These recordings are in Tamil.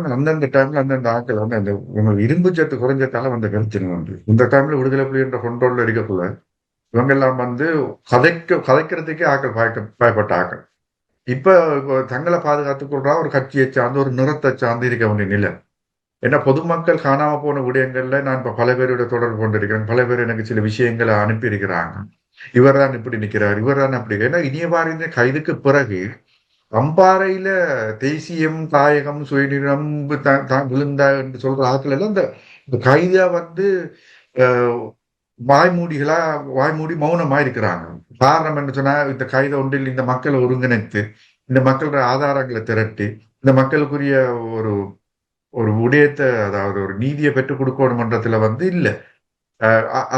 சொல்றாங்க அந்தந்த டைம்ல அந்தந்த ஆட்கள் வந்து அந்த இவங்க இரும்பு சத்து குறைஞ்சதால வந்து கழிச்சிருங்க வந்து. இந்த டைம்ல விடுதலை புலி என்ற கொண்டோல்ல இருக்கக்குள்ள இவங்க எல்லாம் வந்து கதைக்க கதைக்கிறதுக்கே ஆக்கள் பயக்க பயப்பட்ட ஆக்கள் இப்ப இப்ப தங்களை பாதுகாத்துக் கொள்றா ஒரு கட்சியை சார்ந்து ஒரு நிறத்தை சார்ந்து இருக்க வேண்டிய நிலை. ஏன்னா பொதுமக்கள் காணாம போன விடயங்கள்ல நான் இப்ப பல பேரோட தொடர்பு கொண்டிருக்கிறேன். பல பேர் எனக்கு சில விஷயங்களை அனுப்பி இருக்கிறாங்க இவர் தான் இப்படி நிக்கிறார் இவர் தான் அப்படி ஏன்னா இனிய இந்த கைதுக்கு பிறகு அம்பாறையில தேசியம் தாயகம் சுயநிலம் விழுந்தா என்று சொல்ற ஆட்கள் எல்லாம் இந்த இந்த கைதா வந்து வாய்மூடிகளா வாய்மூடி மௌனமா இருக்கிறாங்க காரணம் என்ன சொன்னா இந்த கைத ஒன்றில் இந்த மக்களை ஒருங்கிணைத்து இந்த மக்களோட ஆதாரங்களை திரட்டி இந்த மக்களுக்குரிய ஒரு ஒரு உடையத்தை அதாவது ஒரு நீதியை பெற்றுக் கொடுக்கணுமன்றத்துல வந்து இல்ல.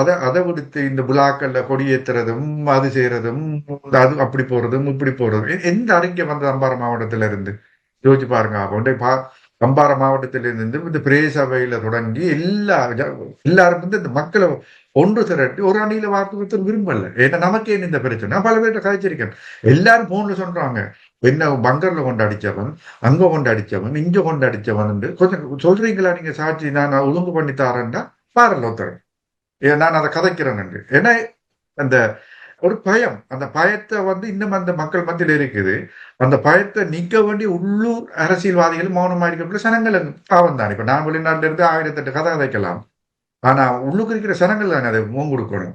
அதை அதை விடுத்து இந்த விழாக்கள்ல கொடியேற்றுறதும் அது செய்யறதும் அது அப்படி போறதும் இப்படி போறதும். எந்த அறிக்கை வந்தது அம்பாறை மாவட்டத்துல இருந்து? யோசிச்சு பாருங்க அப்போ பா அம்பாறை மாவட்டத்தில இருந்து இந்த பிரே சபையில தொடங்கி எல்லா எல்லாரும் வந்து இந்த மக்களை ஒன்று திரட்டி ஒரு அணியில வார்த்தை ஒருத்தர் விரும்பல. ஏன்னா நமக்கே இந்த பிரச்சனை. நான் பல பேர்கிட்ட கதைச்சிருக்கேன். எல்லாரும் போன்ல சொல்றாங்க. என்ன பங்கர்ல கொண்டு அடிச்சவன் அங்க கொண்டு அடிச்சவன் இங்க கொண்டு அடிச்சவன் கொஞ்சம் சொல்றீங்களா நீங்க சாட்சி? நான் ஒழுங்கு பண்ணி தாரேன்னா பாருல ஒருத்தர். நான் அதை கதைக்கிறேன் ஏன்னா அந்த ஒரு பயம். அந்த பயத்தை வந்து இன்னும் அந்த மக்கள் மத்தியில் இருக்குது. அந்த பயத்தை நீக்க வேண்டிய உள்ளூர் அரசியல்வாதிகள் மௌனமா இருக்கப்பட்ட சனங்கள் பாவம் தான். இப்ப நான் வெளிநாட்டிலிருந்து ஆயிரத்தி எட்டு கதை கதைக்கலாம். ஆனா உள்ளுக்கு இருக்கிற சனங்கள் தானே அதை முகம் கொடுக்கணும்